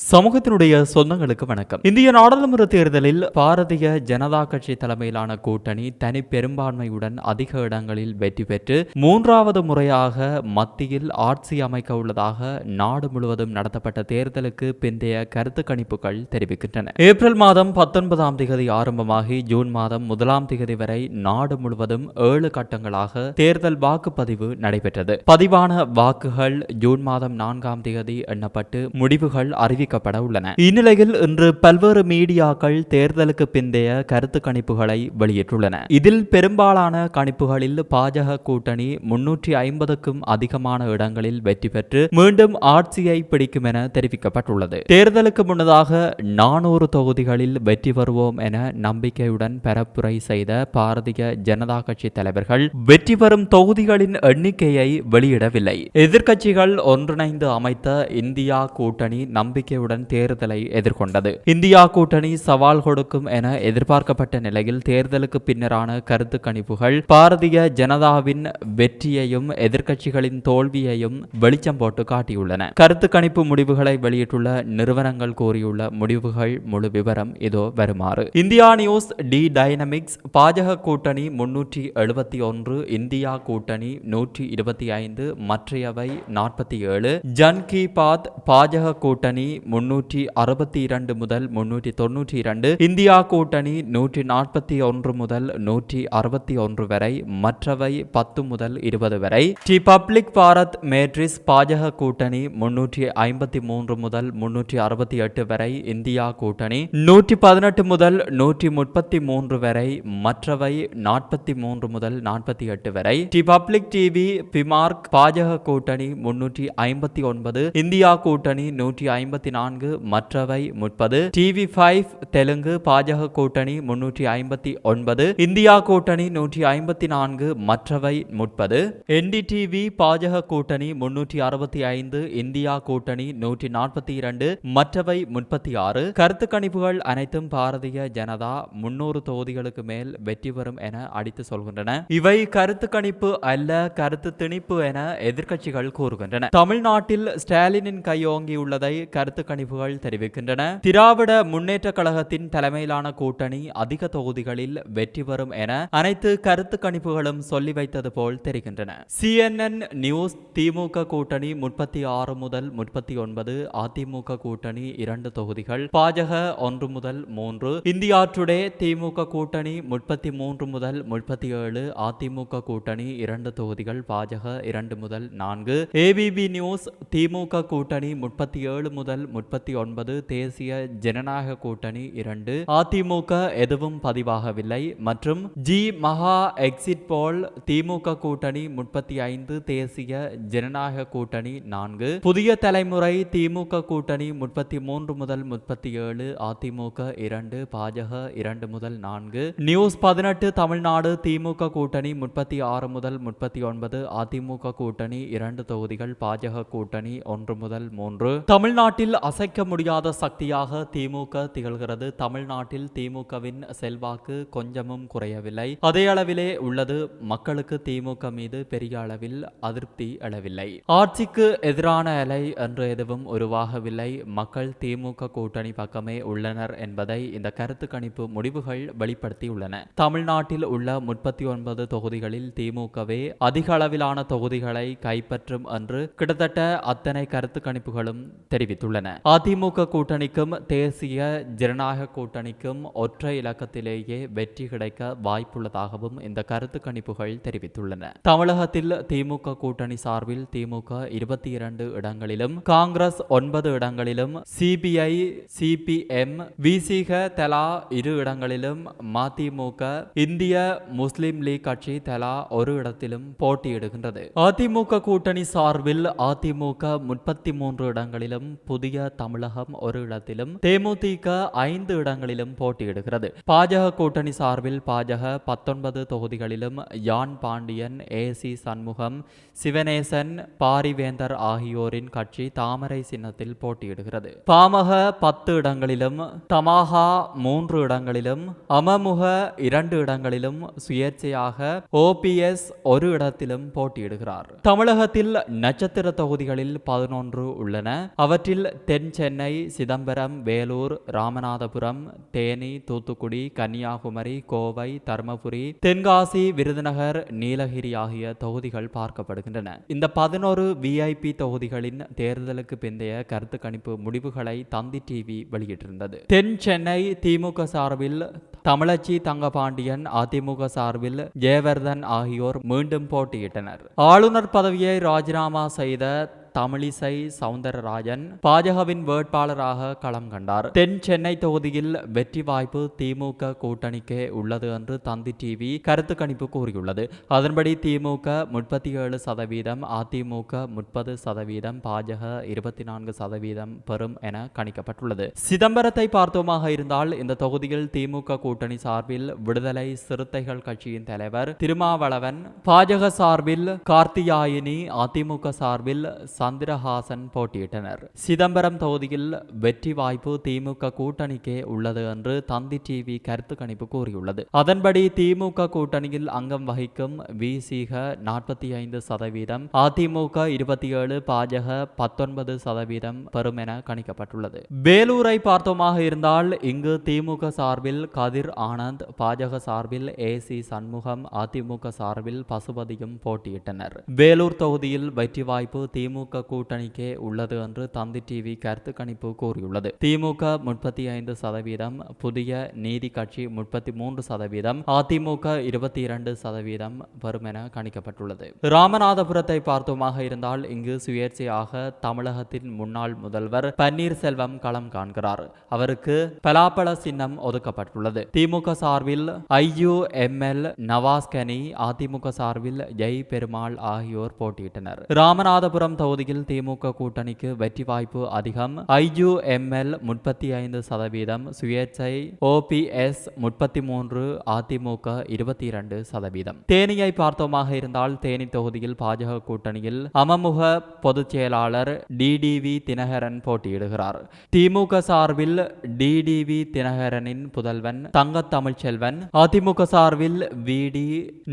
சமூகத்தினுடைய சொந்தங்களுக்கு வணக்கம். இந்திய நாடாளுமன்ற தேர்தலில் பாரதிய ஜனதா கட்சி தலைமையிலான கூட்டணி தனி பெரும்பான்மையுடன் அதிக இடங்களில் வெற்றி பெற்று மூன்றாவது முறையாக மத்தியில் ஆட்சி அமைக்க உள்ளதாக நாடு முழுவதும் நடத்தப்பட்ட தேர்தலுக்கு பிந்தைய கருத்து கணிப்புகள் தெரிவிக்கின்றன. ஏப்ரல் மாதம் பத்தொன்பதாம் திகதி ஆரம்பமாகி ஜூன் மாதம் முதலாம் திகதி வரை நாடு முழுவதும் ஏழு கட்டங்களாக தேர்தல் வாக்குப்பதிவு நடைபெற்றது. பதிவான வாக்குகள் ஜூன் மாதம் நான்காம் திகதி எண்ணப்பட்டு முடிவுகள் அறிவிக்கப்பட உள்ளன இந்நிலையில் இன்று பல்வேறு மீடியாக்கள் தேர்தலுக்கு பிந்தைய கருத்து கணிப்புகளை வெளியிட்டுள்ளன. இதில் பெரும்பாலான கணிப்புகளில் பாஜக கூட்டணி முன்னூற்றி ஐம்பதுக்கும் அதிகமான இடங்களில் வெற்றி பெற்று மீண்டும் ஆட்சியை பிடிக்கும் என தெரிவிக்கப்பட்டுள்ளது. தேர்தலுக்கு முன்னதாக நானூறு தொகுதிகளில் வெற்றி பெறுவோம் என நம்பிக்கையுடன் பரப்புரை செய்த பாரதிய ஜனதா கட்சி தலைவர்கள் வெற்றி பெறும் தொகுதிகளின் எண்ணிக்கையை வெளியிடவில்லை. எதிர்க்கட்சிகள் ஒன்றிணைந்து அமைத்த இந்தியா கூட்டணி நம்பிக்கை நம்பிக்கையுடன் தேர்தலை எதிர்கொண்டது. இந்தியா கூட்டணி சவால் கொடுக்கும் என எதிர்பார்க்கப்பட்ட நிலையில் தேர்தலுக்கு பின்னரான கருத்து கணிப்புகள் பாரதிய ஜனதாவின் வெற்றியையும் எதிர்க்கட்சிகளின் தோல்வியையும் வெளிச்சம் போட்டு காட்டியுள்ளன. கருத்து கணிப்பு முடிவுகளை வெளியிட்டுள்ள நிறுவனங்கள் கூறியுள்ள முடிவுகள் முழு விவரம் இதோ வருமாறு. இந்தியா நியூஸ் டி டைனமிக்ஸ் பாஜக கூட்டணி முன்னூற்றி எழுபத்தி ஒன்று இந்தியா கூட்டணி நூற்றி இருபத்தி ஐந்து மற்றையவை நாற்பத்தி ஏழு. ஜன் கி பாத் பாஜக கூட்டணி முன்னூற்றி அறுபத்தி இரண்டு முதல் முன்னூற்றி தொன்னூற்றி இரண்டு இந்தியா கூட்டணி நூற்றி நாற்பத்தி ஒன்று முதல் நூற்றி அறுபத்தி ஒன்று வரை மற்றவை பத்து முதல் இருபது வரை. டி பப்ளிக் பாரத் மேட்ரிஸ் பாஜக கூட்டணி முன்னூற்றி ஐம்பத்தி மூன்று முதல் முன்னூற்றி அறுபத்தி எட்டு வரை இந்தியா கூட்டணி நூற்றி பதினெட்டு முதல் நூற்றி முப்பத்தி மூன்று வரை மற்றவை நாற்பத்தி மூன்று முதல் நாற்பத்தி எட்டு வரை. டி பப்ளிக் டிவி பிமார்க் பாஜக கூட்டணி முன்னூற்றி ஐம்பத்தி ஒன்பது இந்தியா கூட்டணி நூற்றி ஐம்பத்தி நான்கு மற்றவை முப்பது. டிவி ஃபைவ் தெலுங்கு பாஜக கூட்டணி முன்னூற்றி ஐம்பத்தி ஒன்பது. இந்தியா கூட்டணி நூற்றி ஐம்பத்தி நான்கு மற்றவை முப்பது. என்டிடிவி பாஜக கூட்டணி முன்னூற்றி அறுபத்தி ஐந்து இந்தியா கூட்டணி நூற்றி நாற்பத்தி இரண்டு மற்றவை முப்பத்தி ஆறு. கருத்து கணிப்புகள் அனைத்தும் பாரதிய ஜனதா முன்னூறு தொகுதிகளுக்கு மேல் வெற்றி பெறும் என அடித்து சொல்கின்றன. இவை கருத்து கணிப்பு அல்ல கருத்து திணிப்பு என எதிர்க்கட்சிகள் கூறுகின்றன. தமிழ்நாட்டில் ஸ்டாலினின் கையோங்கியுள்ளதை கருத்து கணிப்புகள் தெரிவிக்கின்றன. திராவிட முன்னேற்ற கழகத்தின் தலைமையிலான கூட்டணி அதிக தொகுதிகளில் வெற்றி பெறும் என அனைத்து கருத்து கணிப்புகளும் சொல்லி வைத்தது போல் தெரிகின்றன. சிஎன்என் நியூஸ் திமுக கூட்டணி முப்பத்தி ஆறு முதல் முப்பத்தி ஒன்பது அதிமுக கூட்டணி இரண்டு தொகுதிகள் பாஜக ஒன்று முதல் மூன்று இந்தியா டுடே திமுக கூட்டணி முப்பத்தி மூன்று முதல் முப்பத்தி ஏழு அதிமுக கூட்டணி இரண்டு தொகுதிகள் பாஜக இரண்டு முதல் நான்கு ஏபிபி நியூஸ் திமுக கூட்டணி முப்பத்தி ஏழு முதல் முப்பத்தி ஒன்பது தேசிய ஜனநாயக கூட்டணி இரண்டு. அதிமுக எதுவும் பதிவாகவில்லை. மற்றும் ஜி மகா எக்ஸிட் போல் திமுக கூட்டணி முப்பத்தி ஐந்து தேசிய ஜனநாயக கூட்டணி நான்கு. புதிய தலைமுறை திமுக கூட்டணி முப்பத்தி மூன்று முதல் முப்பத்தி ஏழு அதிமுக இரண்டு பாஜக இரண்டு முதல் நான்கு. நியூஸ் பதினெட்டு தமிழ்நாடு திமுக கூட்டணி முப்பத்தி ஆறு முதல் முப்பத்தி ஒன்பது அதிமுக கூட்டணி இரண்டு தொகுதிகள் பாஜக கூட்டணி ஒன்று முதல் மூன்று. தமிழ்நாட்டில் அசைக்க முடியாத சக்தியாக திமுக திகழ்கிறது. தமிழ்நாட்டில் திமுகவின் செல்வாக்கு கொஞ்சமும் குறையவில்லை. அதே அளவிலே உள்ளது மக்களுக்கு திமுக மீது பெரிய அளவில் அதிருப்தி எழவில்லை. ஆட்சிக்கு எதிரான அலை என்று எதுவும் உருவாகவில்லை. மக்கள் திமுக கூட்டணி பக்கமே உள்ளனர் என்பதை இந்த கருத்து கணிப்பு முடிவுகள் வெளிப்படுத்தியுள்ளன. தமிழ்நாட்டில் உள்ள முப்பத்தி ஒன்பது தொகுதிகளில் திமுகவே அதிக அளவிலான தொகுதிகளை கைப்பற்றும் என்று கிட்டத்தட்ட அத்தனை கருத்து கணிப்புகளும் தெரிவித்துள்ளன. அதிமுக கூட்டணிக்கும் தேசிய ஜனநாயக கூட்டணிக்கும் ஒற்றை இலக்கத்திலேயே வெற்றி கிடைக்க வாய்ப்புள்ளதாகவும் இந்த கருத்து கணிப்புகள் தெரிவித்துள்ளன. தமிழகத்தில் திமுக கூட்டணி சார்பில் திமுக இருபத்தி இரண்டு இடங்களிலும் காங்கிரஸ் ஒன்பது இடங்களிலும் சிபிஐ சிபிஎம் விசிக தலா இரு இடங்களிலும் மதிமுக இந்திய முஸ்லிம் லீக் கட்சி தலா ஒரு இடத்திலும் போட்டியிடுகின்றது. அதிமுக கூட்டணி சார்பில் அதிமுக முப்பத்தி மூன்று இடங்களிலும் புதிய புதிய தமிழகம் ஒரு இடத்திலும் தேமுதிக ஐந்து இடங்களிலும் போட்டியிடுகிறது. பாஜக கூட்டணி சார்பில் பாஜக பத்தொன்பது தொகுதிகளிலும் யான் பாண்டியன் ஏ சி சண்முகம் சிவனேசன் பாரிவேந்தர் ஆகியோரின் கட்சி தாமரை சின்னத்தில் போட்டியிடுகிறது. பாமக பத்து இடங்களிலும் தமாகா மூன்று இடங்களிலும் அமமுக இரண்டு இடங்களிலும் சுயேட்சையாக ஓபிஎஸ் ஒரு இடத்திலும் போட்டியிடுகிறார். தமிழகத்தில் நட்சத்திர தொகுதிகளில் பதினொன்று உள்ளன. அவற்றில் தென் சென்னை சிதம்பரம் வேலூர் ராமநாதபுரம் தேனி தூத்துக்குடி கன்னியாகுமரி கோவை தருமபுரி தென்காசி விருதுநகர் நீலகிரி ஆகிய தொகுதிகள் பார்க்கப்படுகின்றன. இந்த பதினோரு விஐபி தொகுதிகளின் தேர்தலுக்கு பிந்தைய கருத்து கணிப்பு முடிவுகளை தந்தி டிவி வெளியிட்டிருந்தது. தென் சென்னை திமுக சார்பில் தமிழச்சி தங்கபாண்டியன் அதிமுக சார்பில் ஜெயவர்தன் ஆகியோர் மீண்டும் போட்டியிட்டனர். ஆளுநர் பதவியை ராஜினாமா செய்த தமிழிசை சவுந்தரராஜன் பாஜகவின் வேட்பாளராக களம் கண்டார். தென் சென்னை தொகுதியில் வெற்றி வாய்ப்பு திமுக கூட்டணிக்கே உள்ளது என்று தந்தி டிவி கருத்து கணிப்பு கூறியுள்ளது. அதன்படி திமுக முப்பத்தி ஏழு சதவீதம் அதிமுக முப்பது சதவீதம் பாஜக இருபத்தி நான்கு சதவீதம் பெறும் என கணிக்கப்பட்டுள்ளது. சிதம்பரத்தை பார்த்தோமாக இருந்தால் இந்த தொகுதியில் திமுக கூட்டணி சார்பில் விடுதலை சிறுத்தைகள் கட்சியின் தலைவர் திருமாவளவன் பாஜக சார்பில் கார்த்தியாயினி அதிமுக சார்பில் சந்திரஹாசன் போட்டியிட்டனர். சிதம்பரம் தொகுதியில் வெற்றி வாய்ப்பு திமுக கூட்டணிக்கே உள்ளது என்று தந்தி டிவி கருத்து கணிப்பு கூறியுள்ளது. அதன்படி திமுக கூட்டணியில் அங்கம் வகிக்கும் விசிக நாற்பத்தி ஐந்து சதவீதம் அதிமுக இருபத்தி ஏழு பாஜக பத்தொன்பது சதவீதம் பெறும் என கணிக்கப்பட்டுள்ளது. வேலூரை பார்த்தோமாக இருந்தால் இங்கு திமுக சார்பில் கதிர் ஆனந்த் பாஜக சார்பில் ஏ. சி. சண்முகம் அதிமுக சார்பில் பசுபதியும் போட்டியிட்டனர். வேலூர் தொகுதியில் வெற்றி வாய்ப்பு திமுக கூட்டணிக்கே உள்ளது என்று தந்தி டிவி கருத்து கணிப்பு கூறியுள்ளது. திமுக முப்பத்தி ஐந்து சதவீதம் புதிய நீதி கட்சி முப்பத்தி மூன்று சதவீதம் அதிமுக இருபத்தி இரண்டு சதவீதம் வரும் என கணிக்கப்பட்டுள்ளது. ராமநாதபுரத்தை பார்த்தோமாக இருந்தால் இங்கு சுயேட்சையாக தமிழகத்தின் முன்னாள் முதல்வர் பன்னீர்செல்வம் களம் காண்கிறார். அவருக்கு பலாப்பழ சின்னம் ஒதுக்கப்பட்டுள்ளது. திமுக சார்பில் ஐயு எம்எல் நவாஸ்கனி அதிமுக சார்பில் ஜெய் பெருமாள் ஆகியோர் போட்டியிட்டனர். ராமநாதபுரம் தொகுதியில் திமுக கூட்டணிக்கு வெற்றி வாய்ப்பு அதிகம் ஐயுஎம்எல் முப்பத்தி ஐந்து சதவீதம் சுயேட்சை ஓபிஎஸ் முப்பத்தி மூன்று அதிமுக இருபத்தி இரண்டு சதவீதம் தேனியை பார்த்தோமாக இருந்தால் தேனி தொகுதியில் பாஜக கூட்டணியில் அமமுக பொதுச் செயலாளர் டிடிவி தினகரன் போட்டியிடுகிறார் திமுக சார்பில் டிடிவி தினகரனின் புதல்வன் தங்க தமிழ்ச்செல்வன் அதிமுக சார்பில் வி டி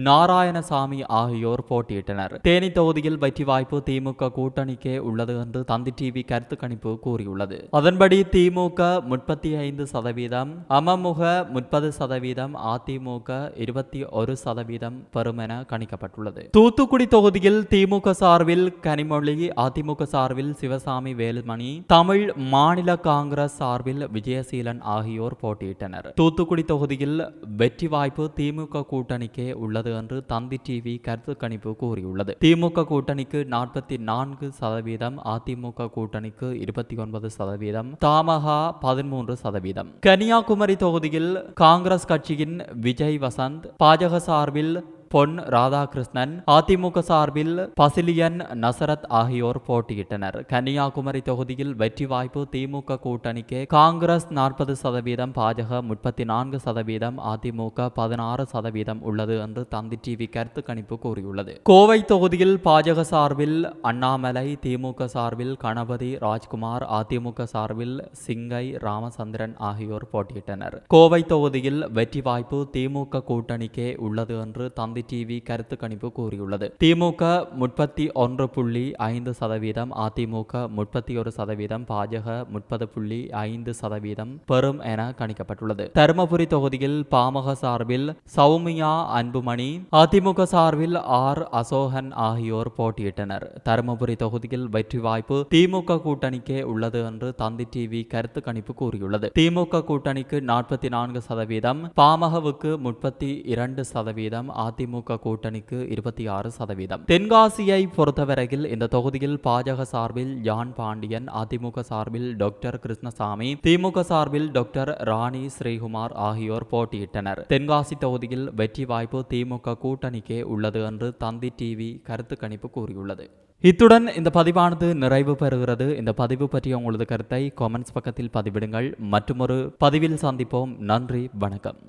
நாராயணசாமி ஆகியோர் போட்டியிட்டனர் தேனி தொகுதியில் வெற்றி வாய்ப்பு திமுக கூட்டணிக்கே உள்ளது என்று தந்தி டிவி கருத்து கணிப்பு கூறியுள்ளது. அதன்படி திமுக முப்பத்தி ஐந்து சதவீதம் அமமுக முப்பது சதவீதம் அதிமுக இருபத்தி ஒரு சதவீதம் பெறும் என கணிக்கப்பட்டுள்ளது. தூத்துக்குடி தொகுதியில் திமுக சார்பில் கனிமொழி அதிமுக சார்பில் சிவசாமி வேலுமணி தமிழ் மாநில காங்கிரஸ் சார்பில் விஜயசீலன் ஆகியோர் போட்டியிட்டனர். தூத்துக்குடி தொகுதியில் வெற்றி வாய்ப்பு திமுக கூட்டணிக்கே உள்ளது என்று தந்தி டிவி கருத்து கணிப்பு கூறியுள்ளது. திமுக கூட்டணிக்கு நாற்பத்தி நான்கு சதவீதம் அதிமுக கூட்டணிக்கு இருபத்தி ஒன்பது சதவீதம் தாமகா பதிமூன்று சதவீதம். கன்னியாகுமரி தொகுதியில் காங்கிரஸ் கட்சியின் விஜய் வசந்த் பாஜக சார்பில் பொன் ராதாகிருஷ்ணன் அதிமுக சார்பில் பசிலியன் நசரத் ஆகியோர் போட்டியிட்டனர். கன்னியாகுமரி தொகுதியில் வெற்றி வாய்ப்பு திமுக கூட்டணிக்கு காங்கிரஸ் நாற்பது சதவீதம் பாஜக முப்பத்தி நான்கு சதவீதம் அதிமுக பதினாறு சதவீதம் உள்ளது என்று தந்தி டிவி கருத்து கணிப்பு கூறியுள்ளது. கோவை தொகுதியில் பாஜக சார்பில் அண்ணாமலை திமுக சார்பில் கணபதி ராஜ்குமார் அதிமுக சார்பில் சிங்கை ராமச்சந்திரன் ஆகியோர் போட்டியிட்டனர். கோவை தொகுதியில் வெற்றி வாய்ப்பு திமுக கூட்டணிக்கே உள்ளது என்று தந்தி டிவி கருத்து கணிப்பு கூறியுள்ளது. திமுக முப்பத்தி ஒன்று புள்ளி ஐந்து சதவீதம் அதிமுக முப்பத்தி ஒரு சதவீதம் பாஜக முப்பது புள்ளி ஐந்து சதவீதம் பெறும் என கணிக்கப்பட்டுள்ளது. தருமபுரி தொகுதியில் பாமக சார்பில் சௌமியா அன்புமணி அதிமுக சார்பில் ஆர் அசோகன் ஆகியோர் போட்டியிட்டனர். தருமபுரி தொகுதியில் வெற்றி வாய்ப்பு திமுக கூட்டணிக்கே உள்ளது என்று தந்தி டிவி கருத்து கணிப்பு கூறியுள்ளது. திமுக கூட்டணிக்கு நாற்பத்தி நான்கு சதவீதம் பாமகவுக்கு முப்பத்தி இரண்டு சதவீதம் அதிமுக கூட்டணிக்கு இருபத்தி ஆறு சதவீதம். தென்காசியை பொறுத்தவரையில் இந்த தொகுதியில் பாஜக சார்பில் ஜான் பாண்டியன் அதிமுக சார்பில் டாக்டர் கிருஷ்ணசாமி திமுக சார்பில் டாக்டர் ராணி ஸ்ரீகுமார் ஆகியோர் போட்டியிட்டனர். தென்காசி தொகுதியில் வெற்றி வாய்ப்பு திமுக கூட்டணிக்கே உள்ளது என்று தந்தி டிவி கருத்து கணிப்பு கூறியுள்ளது. இத்துடன் இந்த பதிவானது நிறைவு பெறுகிறது. இந்த பதிவு பற்றிய உங்களது கருத்தை காமெண்ட்ஸ் பக்கத்தில் பதிவிடுங்கள். மற்றொரு பதிவில் சந்திப்போம். நன்றி வணக்கம்.